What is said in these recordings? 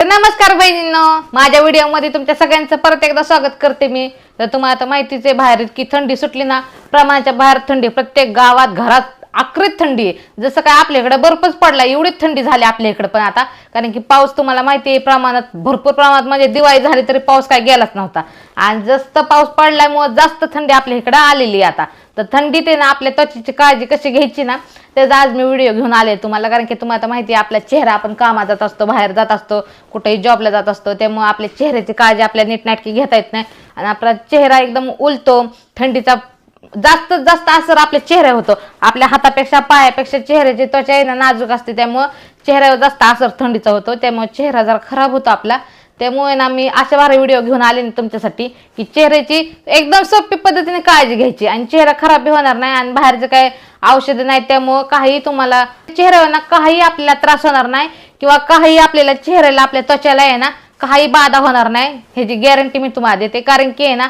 तर नमस्कार बहिणींनो. माझ्या व्हिडिओमध्ये तुमच्या सगळ्यांचं परत एकदा स्वागत करते मी. तर तुम्हाला आता माहितीच आहे बाहेर इतकी थंडी सुटली ना प्रमाणाच्या बाहेर थंडी प्रत्येक गावात घरात आकृत थंडी आहे. जसं काय आपल्याकडे बर्फच पडला एवढीच थंडी झाली आपल्या इकडे पण आता. कारण की पाऊस तुम्हाला माहिती आहे प्रमाणात भरपूर प्रमाणात म्हणजे दिवाळी झाली तरी पाऊस काय गेलाच नव्हता. आणि जास्त पाऊस पडल्यामुळे जास्त थंडी आपल्या इकडे आलेली आहे आता. तर थंडीत आहे ना आपल्या त्वचेची काळजी कशी घ्यायची ना त्याचा आज मी व्हिडिओ घेऊन आले तुम्हाला. कारण की तुम्हाला आता माहिती आहे आपला चेहरा आपण कामात जात असतो बाहेर जात असतो कुठेही जॉबला जात असतो. त्यामुळे आपल्या चेहऱ्याची काळजी आपल्या नीटनाटकी घेता येत नाही. आणि आपला चेहरा एकदम उलतो थंडीचा जास्त जास्त असर आपल्या चेहऱ्यावर होतो. आपल्या हातापेक्षा पायापेक्षा चेहऱ्याची त्वचा आहे ना नाजूक असते त्यामुळं चेहऱ्यावर जास्त असर थंडीचा होतो. त्यामुळे चेहरा जरा खराब होतो आपला. त्यामुळे ना मी अशा भारी व्हिडिओ घेऊन आले ना तुमच्यासाठी की चेहऱ्याची एकदम सोपी पद्धतीने काळजी घ्यायची आणि चेहरा खराब होणार नाही आणि बाहेरचं काय औषधं नाही त्यामुळं काही तुम्हाला चेहऱ्यावर ना काही आपल्याला त्रास होणार नाही किंवा काही आपल्याला चेहऱ्याला आपल्या त्वचाला आहे ना काही बाधा होणार नाही. ह्याची गॅरंटी मी तुम्हाला देते कारण की आहे ना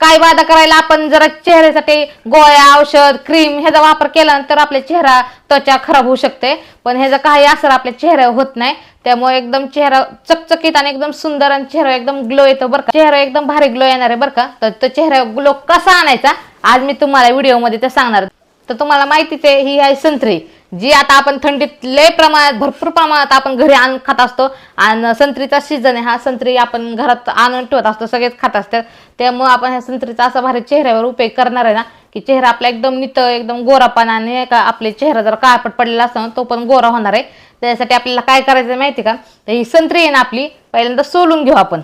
काय वादा करायला आपण जरा चेहऱ्यासाठी गोळ्या औषध क्रीम ह्याचा वापर केला तर आपला चेहरा त्वचा खराब होऊ शकते. पण ह्याचा काही असर आपल्या चेहऱ्यावर होत नाही. त्यामुळे एकदम चेहरा चकचकीत आणि एकदम सुंदर आणि चेहरा एकदम ग्लो येतो बरं का. चेहरा एकदम भारी ग्लो येणार आहे बरं का. तर तो चेहरा ग्लो कसा आणायचा? आज मी तुम्हाला व्हिडिओमध्ये ते सांगणार तर तुम्हाला माहितीच आहे ही आहे संत्री. जी आता आपण थंडीत लय प्रमाणात भरपूर प्रमाणात आपण घरी आणून खात असतो. आणि संत्रीचा सीझन आहे हा संत्री आपण घरात आणून ठेवत असतो सगळेच खात असतात. त्यामुळं आपण ह्या संत्रीचा असा भारी चेहऱ्यावर उपयोग करणार आहे ना की चेहरा आपला एकदम नित एकदम गोरापानाने का आपले चेहरा जर काळपट पडलेला असतो ना तो पण गोरा होणार आहे. त्यासाठी आपल्याला काय करायचं आहे माहिती का? तर ही संत्री आहे ना आपली पहिल्यांदा सोलून घेऊ आपण.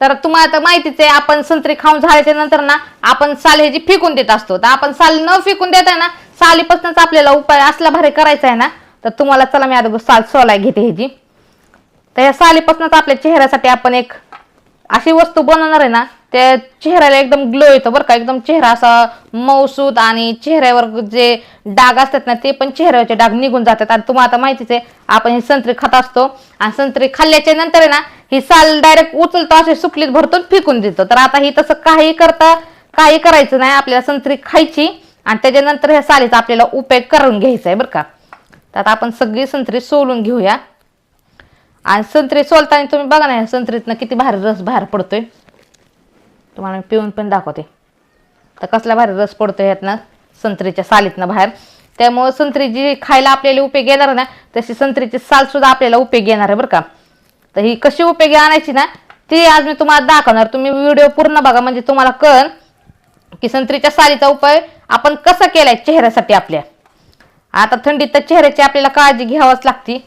तर तुम्हाला तर माहितीच आहे आपण संत्री खाऊन झाल्याच्यानंतर ना आपण साल ह्याची फेकून देत असतो. तर आपण साल न फेकून देता ना सालीपासूनच आपल्याला उपाय असला भारी करायचा आहे ना तर तुम्हाला चला मी आता साल सोलाय घेते ह्याची. तर या सालीपासूनच आपल्या चेहऱ्यासाठी आपण एक अशी वस्तू बनवणार आहे ना त्या चेहऱ्याला एकदम ग्लो येतो बरं का. एकदम चेहरा असा मौसूद आणि चेहऱ्यावर जे डाग असतात ना ते पण चेहऱ्यावरचे डाग निघून जातात. आणि तुम्हाला आता माहितीच आहे आपण ही संत्री खात असतो आणि संत्री खाल्ल्याच्या नंतर आहे ना ही साल डायरेक्ट उचलतो असे सुकलीत भरतो फेकून देतो. तर आता ही तसं काही करता काही करायचं नाही. आपल्याला संत्री खायची आणि त्याच्यानंतर ह्या सालीचा आपल्याला उपयोग करून घ्यायचा आहे बरं का. तर आता आपण सगळी संत्री सोलून घेऊया. आणि संत्री सोलताना तुम्ही बघा ना ह्या संत्रीतनं किती भारी रस बाहेर पडतोय. तुम्हाला मी पिऊन पण दाखवते. तर कसला भारी रस पडतोय ह्यातनं संत्रीच्या सालीतनं बाहेर. त्यामुळं संत्री जी खायला आपल्याला उपयोग येणार ना तशी संत्रीची साल सुद्धा आपल्याला उपयोग येणार आहे बरं का. तर ही कशी उपयोगी आणायची ना ती आज मी तुम्हाला दाखवणार. तुम्ही व्हिडिओ पूर्ण बघा म्हणजे तुम्हाला कळ की संत्रीच्या सालीचा उपाय आपण कसं केलाय चेहऱ्यासाठी आपल्या? आता थंडीत तर चेहऱ्याची आपल्याला काळजी घ्यावाच लागती.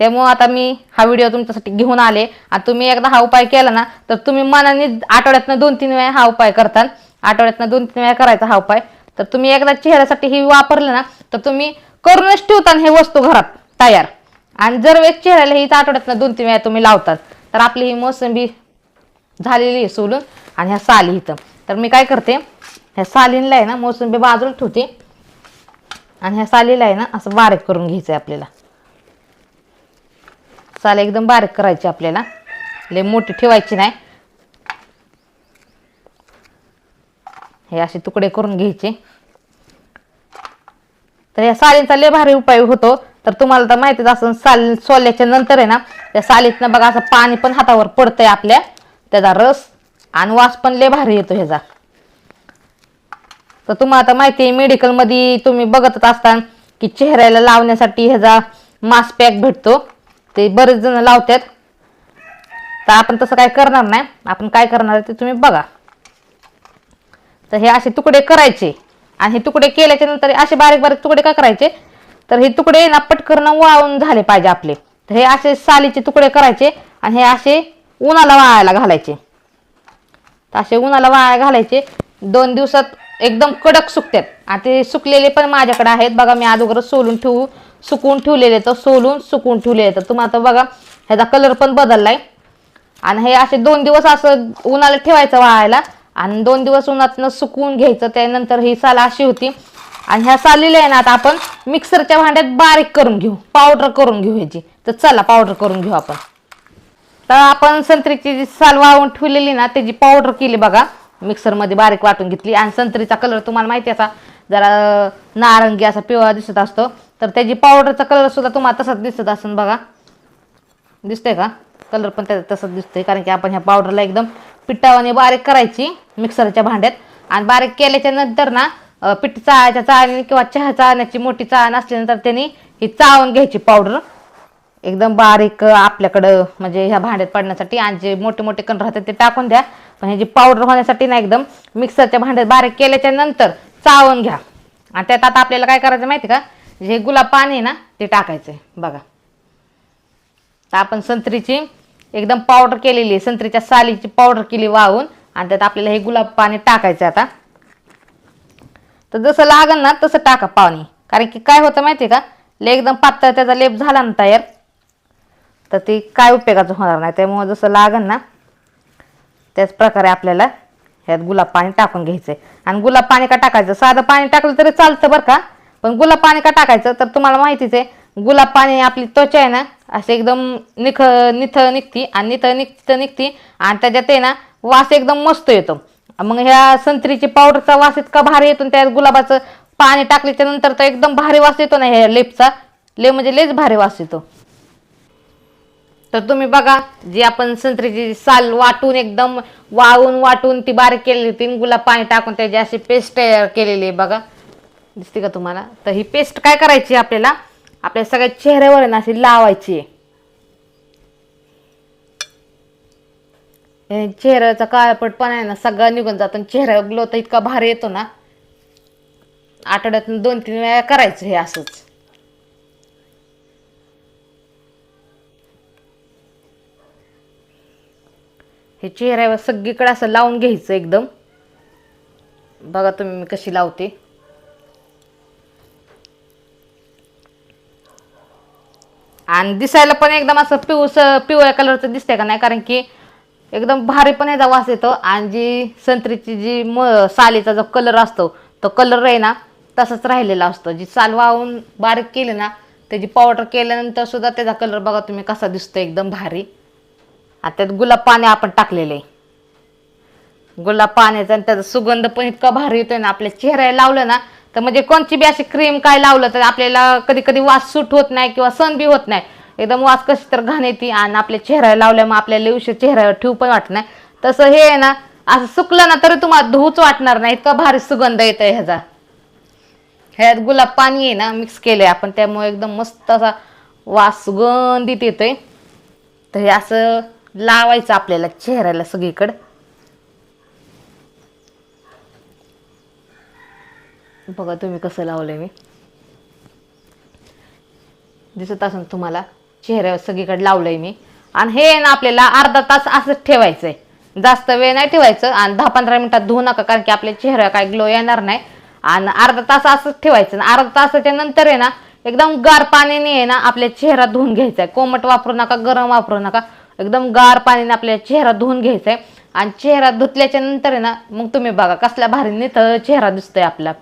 त्यामुळं आता मी हा व्हिडिओ तुमच्यासाठी घेऊन आले. आणि तुम्ही एकदा हा उपाय केला ना तर तुम्ही मनाने आठवड्यातनं दोन तीन वेळा हा उपाय करतात आठवड्यातनं दोन तीन वेळा करायचा हा उपाय. तर तुम्ही एकदा चेहऱ्यासाठी ही वापरलं ना तर तुम्ही करूनच ठेवता हे वस्तू घरात तयार. आणि जर वेळेस चेहऱ्याला हीच आठवड्यातनं दोन तीन वेळा तुम्ही लावतात तर आपली ही मोसंबी झालेली आहे सोलून आणि ह्या साली इथं. तर मी काय करते ह्या सालींला आहे ना मोसंबी बाजूला ठेवते. आणि ह्या सालीला आहे ना असं बारीक करून घ्यायचं आहे आपल्याला. साल एकदम बारीक करायची आपल्याला. लय मोठी ठेवायची नाही. हे असे तुकडे करून घ्यायचे. तर या सालींचा लय भारी उपाय होतो. तर तुम्हाला तर माहितीच असं साल सोल्याच्या नंतर आहे ना त्या सालीतनं बघा असं पाणी पण हातावर पडतंय आपल्या. त्याचा रस आणि वास पण लय भारी येतो ह्याचा. तर तुम्हाला आता माहिती आहे मेडिकलमध्ये तुम्ही बघतच असता की चेहऱ्याला लावण्यासाठी ह्याचा मास्क पॅक भेटतो. ते बरेच जण लावतात तर आपण तसं काय करणार नाही. आपण काय करणार ते तुम्ही बघा. तर हे असे तुकडे करायचे. आणि हे तुकडे केल्याच्यानंतर असे बारीक बारीक तुकडे का करायचे? तर हे तुकडे ना पटकन वाळून झाले पाहिजे आपले. तर हे असे सालीचे तुकडे करायचे आणि हे असे उन्हाला वाळायला घालायचे. तर असे उन्हाला वाळायला घालायचे. दोन दिवसात एकदम कडक सुकतात. आणि ते सुकलेले पण माझ्याकडे आहेत. बघा मी अगोदर सोलून ठेवू सुकून ठेवलेले तर सोलून सुकवून ठेवलेले तर. तुम्हाला आता बघा ह्याचा कलर पण बदललाय. आणि हे असे दोन दिवस असं उन्हाला ठेवायचं वाळायला. आणि दोन दिवस उन्हातनं सुकवून घ्यायचं. त्यानंतर ही साल अशी होती. आणि ह्या सालीला आहे ना आता आपण मिक्सरच्या भांड्यात बारीक करून घेऊ. पावडर करून घेऊ ह्याची. तर चला पावडर करून घेऊ आपण. तर आपण संत्रीची जी साल वाळवून ठेवलेली ना त्याची पावडर केली बघा. मिक्सरमध्ये बारीक वाटून घेतली. आणि संत्रीचा कलर तुम्हाला माहिती आहे असा जरा नारंगी असा पिवळा दिसत असतो. तर त्याची पावडरचा कलर सुद्धा तुम्हाला तसाच दिसत असेल बघा. दिसतंय का? कलर पण त्याचा तसंच दिसतोय. कारण की आपण ह्या पावडरला एकदम पिठावाने बारीक करायची मिक्सरच्या भांड्यात. आणि बारीक केल्याच्यानंतर ना अं, पीठ चाळायच्या चाळणी किंवा चहा चाळण्याची मोठी चाळण असल्यानंतर त्यांनी ही चाळून घ्यायची पावडर एकदम बारीक आपल्याकडं म्हणजे ह्या भांड्यात पडण्यासाठी आणि जे मोठे मोठे कण राहतात ते टाकून द्या. पण ह्याची पावडर होण्यासाठी ना एकदम मिक्सरच्या भांड्यात बारीक केल्याच्यानंतर चावून घ्या. आणि त्यात आता आपल्याला काय करायचं माहिती का? जे गुलाब पाणी आहे ना ते टाकायचं आहे बघा. तर आपण संत्रीची एकदम पावडर केलेली आहे. संत्रीच्या सालीची पावडर केली वाहून आणि त्यात आपल्याला हे गुलाब पाणी टाकायचं आता. तर जसं लागन ना तसं टाका पाणी. कारण की काय होतं माहिती आहे का? ले एकदम पातळ त्याचा लेप झाला ना तयार. तर ती काय उपयोगाचं होणार नाही. त्यामुळं जसं लागन ना त्याच प्रकारे आपल्याला ह्यात गुलाब पाणी टाकून घ्यायचंय. आणि गुलाब पाणी का टाकायचं? साधं पाणी टाकलं तरी चालतं बरं का. पण गुलाब पाणी का टाकायचं? तर तुम्हाला माहितीच आहे गुलाब पाणी आपली त्वचा आहे ना असं एकदम निख निथ निघती आणि निथ निघत निघती आणि त्याच्यात आहे ना वास एकदम मस्त येतो. मग ह्या संत्रीची पावडरचा वास इतका भारी येतो आणि त्यात गुलाबाचं पाणी टाकल्याच्या नंतर तर एकदम भारी वास येतो ना ह्या लेपचा. ले म्हणजे लेच भारी वास येतो. तर तुम्ही बघा जी आपण संत्रीची साल वाटून एकदम वाळून वाटून ती बारीक केलेली तीन गुलाब पाणी टाकून त्याची अशी पेस्ट तयार केलेली आहे बघा. दिसते का तुम्हाला? तर ही पेस्ट काय करायची आपल्याला? आपल्या सगळ्या चेहऱ्यावर ना अशी लावायची आहे. चेहऱ्याचा काळपटपणा आहे ना सगळा निघून जातो आणि चेहऱ्यावर ग्लो तर इतका भारी येतो ना. आठवड्यातून दोन तीन वेळा करायचं हे असंच. हे चेहऱ्यावर सगळीकडे असं लावून घ्यायचं एकदम. बघा तुम्ही मी कशी लावते. आणि दिसायला पण एकदम असं पिवस पिवळ्या कलरचं दिसतंय का नाही? कारण की एकदम भारी पण याचा वास येतो. आणि जी संत्रीची जी म सालीचा जो कलर असतो तो कलर आहे ना तसाच राहिलेला असतो. जी साल वाहून बारीक केली ना त्याची पावडर केल्यानंतर सुद्धा त्याचा कलर बघा तुम्ही कसा दिसतो एकदम भारी. आणि त्यात गुलाब पाणी आपण टाकलेलं. आहे गुलाब पाण्याचा आणि त्याचा सुगंध पण इतका भारी येतोय ना आपल्या चेहऱ्याला लावलं ना तर म्हणजे कोणची बी अशी क्रीम काय लावलं तर आपल्याला कधी कधी वास सूट होत नाही किंवा सण बी होत नाही. एकदम वास कशी तर घाण येते आणि आपल्या चेहऱ्याला लावल्यामुळे आपल्याला उशीर चेहऱ्यावर ठेवू पण वाटत नाही. तसं हे आहे ना असं सुकलं ना तरी तुम्हाला धुवूच वाटणार नाही इतका भारी सुगंध येतोय ह्याचा. ह्यात गुलाब पाणी आहे ना मिक्स केलं आहे आपण त्यामुळे एकदम मस्त असा वास सुगंधित येतोय. तर हे असं लावायचं आपल्याला चेहऱ्याला सगळीकडं. बघा तुम्ही कसं लावलंय मी. दिसत असेल तुम्हाला चेहऱ्यावर सगळीकडे लावलंय मी. आणि हे ना आपल्याला अर्धा तास असंच ठेवायचंय. जास्त वेळ नाही ठेवायचं आणि दहा पंधरा मिनिटात धुवू नका कारण की आपल्या चेहऱ्यावर काय ग्लो येणार नाही. आणि अर्धा तास असंच ठेवायचं आणि अर्धा तासाच्या नंतर आहे ना एकदम गार पाण्याने आहे ना आपल्या चेहरा धुवून घ्यायचा आहे. कोमट वापरू नका गरम वापरू नका. एकदम गार पाण्याने आपल्या चेहरा धुवून घ्यायचा आहे आणि चेहरा धुतल्याच्या नंतर आहे ना मग तुम्ही बघा कसल्या भारी तर चेहरा दिसतोय आपला.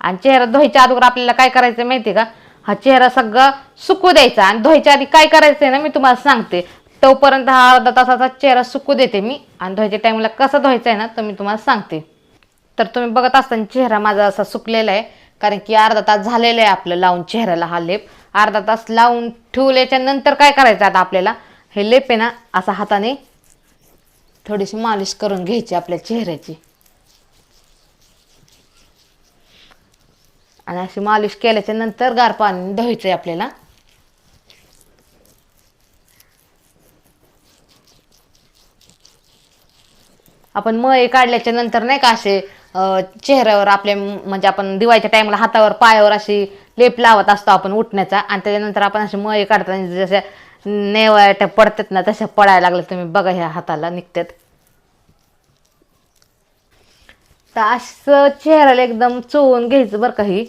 आणि चेहरा धुवायच्या अगोदर आपल्याला काय करायचं माहिती का? हा चेहरा सगळा सुकू द्यायचा. आणि धुवायच्या आधी काय करायचं आहे ना मी तुम्हाला सांगते. तोपर्यंत हा अर्धा तासाचा चेहरा सुकू देते मी. आणि धुवायच्या टाईमला कसा धुवायचा आहे ना तर मी तुम्हाला सांगते. तर तुम्ही बघत असताना चेहरा माझा असा सुकलेला आहे. कारण की अर्धा तास झालेला आहे आपलं लावून चेहऱ्याला हा लेप. अर्धा तास लावून ठेवल्याच्या नंतर काय करायचं आता आपल्याला? हे लेप आहे ना असा हाताने थोडीशी मालिश करून घ्यायची आपल्या चेहऱ्याची. आणि अशी मालिश केल्याच्यानंतर गार पाणी धुवायचं आहे आपल्याला. आपण मळे काढल्याच्या नंतर नाही का असे अं, चेहऱ्यावर आपल्या म्हणजे आपण दिवाळीच्या टाइमला हातावर पायावर अशी लेप लावत असतो आपण उठण्याचा. आणि त्याच्यानंतर आपण असे मळे काढताना जसं नेवाट्या पडतात ना तशा पडायला लागल्या तुम्ही बघा ह्या हाताला निघतात. तर असं चेहऱ्याला एकदम चोवून घ्यायचं बरं का ही.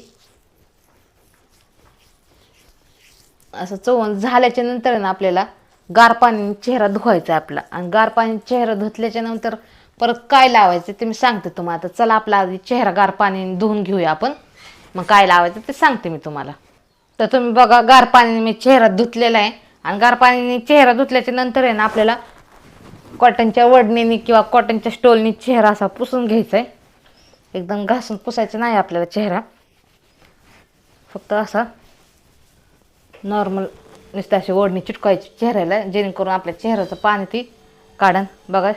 असं चोवून झाल्याच्यानंतर ना आपल्याला गार पाणी चेहरा धुवायचा आहे आपला. आणि गार पाणी चेहरा धुतल्याच्या नंतर परत काय लावायचं ते मी सांगते तुम्हाला. तर चला आपला आधी चेहरा गार पाणी धुवून घेऊया आपण. मग काय लावायचं ते सांगते मी तुम्हाला. तर तुम्ही बघा गार पाण्याने मी चेहरा धुतलेला आहे. आणि गार पाण्याने चेहरा धुतल्याच्या नंतर आहे ना आपल्याला कॉटनच्या वडणीने किंवा कॉटनच्या स्टोलनी चेहरा असा पुसून घ्यायचा आहे एकदम घासून पुसायचं नाही आपल्याला चेहरा. फक्त असा नॉर्मल नुसतं अशी ओढणी चिटकायची चेहऱ्याला जेणेकरून आपल्या चेहऱ्याचं पाणी ती काढन. बघा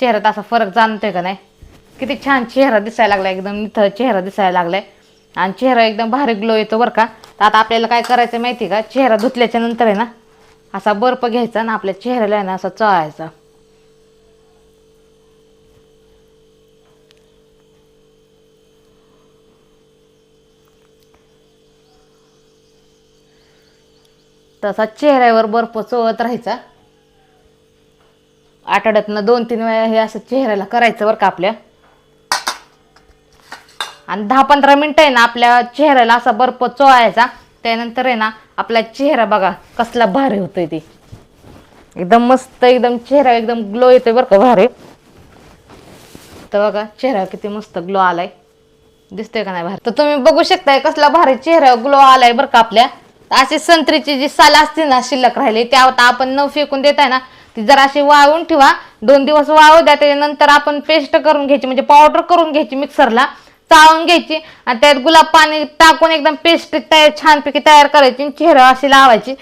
चेहऱ्यात असा फरक जाणतोय का नाही? किती छान चेहरा दिसायला लागला एकदम निथळ चेहरा दिसायला लागलाय. आणि चेहरा एकदम भारी ग्लो येतो बरं का? तर आता आपल्याला काय करायचं माहिती का? चेहरा धुतल्याच्या नंतर आहे ना असा बर्फ घ्यायचा आणि आपल्या चेहऱ्याला आहे ना असा चळायचा. तसा चेहऱ्यावर बर्फ चोळत राहायचा. आठवड्यातनं दोन तीन वेळा हे असं चेहऱ्याला करायचं बरं का आपल्या. आणि दहा पंधरा मिनटं आहे ना आपल्या चेहऱ्याला असा बर्फ चोळायचा. त्यानंतर आहे ना आपला चेहरा बघा कसला भारी होतोय ते. एकदम मस्त एकदम चेहरा एकदम ग्लो येतोय बरं का भारी. तर बघा चेहरा किती मस्त ग्लो आलाय. दिसतोय का नाही भारी? तर तुम्ही बघू शकताय कसला भारी चेहरा ग्लो आलाय बरं का आपल्या. अशी संत्रीची जी साल असते ना शिल्लक राहिली त्या आपण न फेकून देताय ना ती जरा अशी वाळवून ठेवा. दोन दिवस वाळू द्या त्याच्यानंतर आपण पेस्ट करून घ्यायची म्हणजे पावडर करून घ्यायची मिक्सरला चाळून घ्यायची आणि त्यात गुलाब पाणी टाकून एकदम पेस्ट तयार छानपैकी तयार करायची आणि चेहरा अशी लावायची.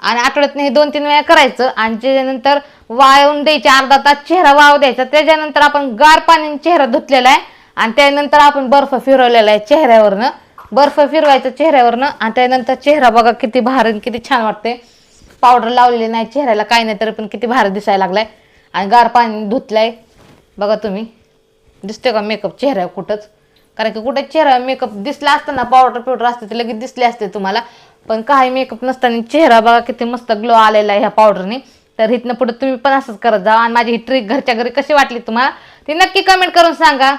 आणि आठवड्यातनं हे दोन तीन वेळा करायचं आणि त्याच्यानंतर वाळवून द्यायची अर्धा तास चेहरा वाळू द्यायचा. त्याच्यानंतर आपण गार पाण्याने चेहरा धुतलेला आहे आणि त्यानंतर आपण बर्फ फिरवलेला आहे चेहऱ्यावरनं. बर्फ फिरवायचं चेहऱ्यावरनं आणि त्यानंतर चेहरा बघा किती भारी किती छान वाटते पावडर लावलेली नाही चेहऱ्याला काही नाही तरी पण किती भारी दिसायला लागलाय. आणि गार पाणी धुतलाय. बघा तुम्ही. दिसतोय का मेकअप चेहऱ्यावर कुठंच? कारण की कुठे चेहरा मेकअप दिसला असताना पावडर पिवडर असते ते लगेच दिसले असते तुम्हाला. पण काही मेकअप नसताना चेहरा बघा किती मस्त ग्लो आलेला आहे ह्या पावडरने तर इथनं पुढे तुम्ही पण असंच करत जा. आणि माझी ही ट्रिक घरच्या घरी कशी वाटली तुम्हाला ती नक्की कमेंट करून सांगा.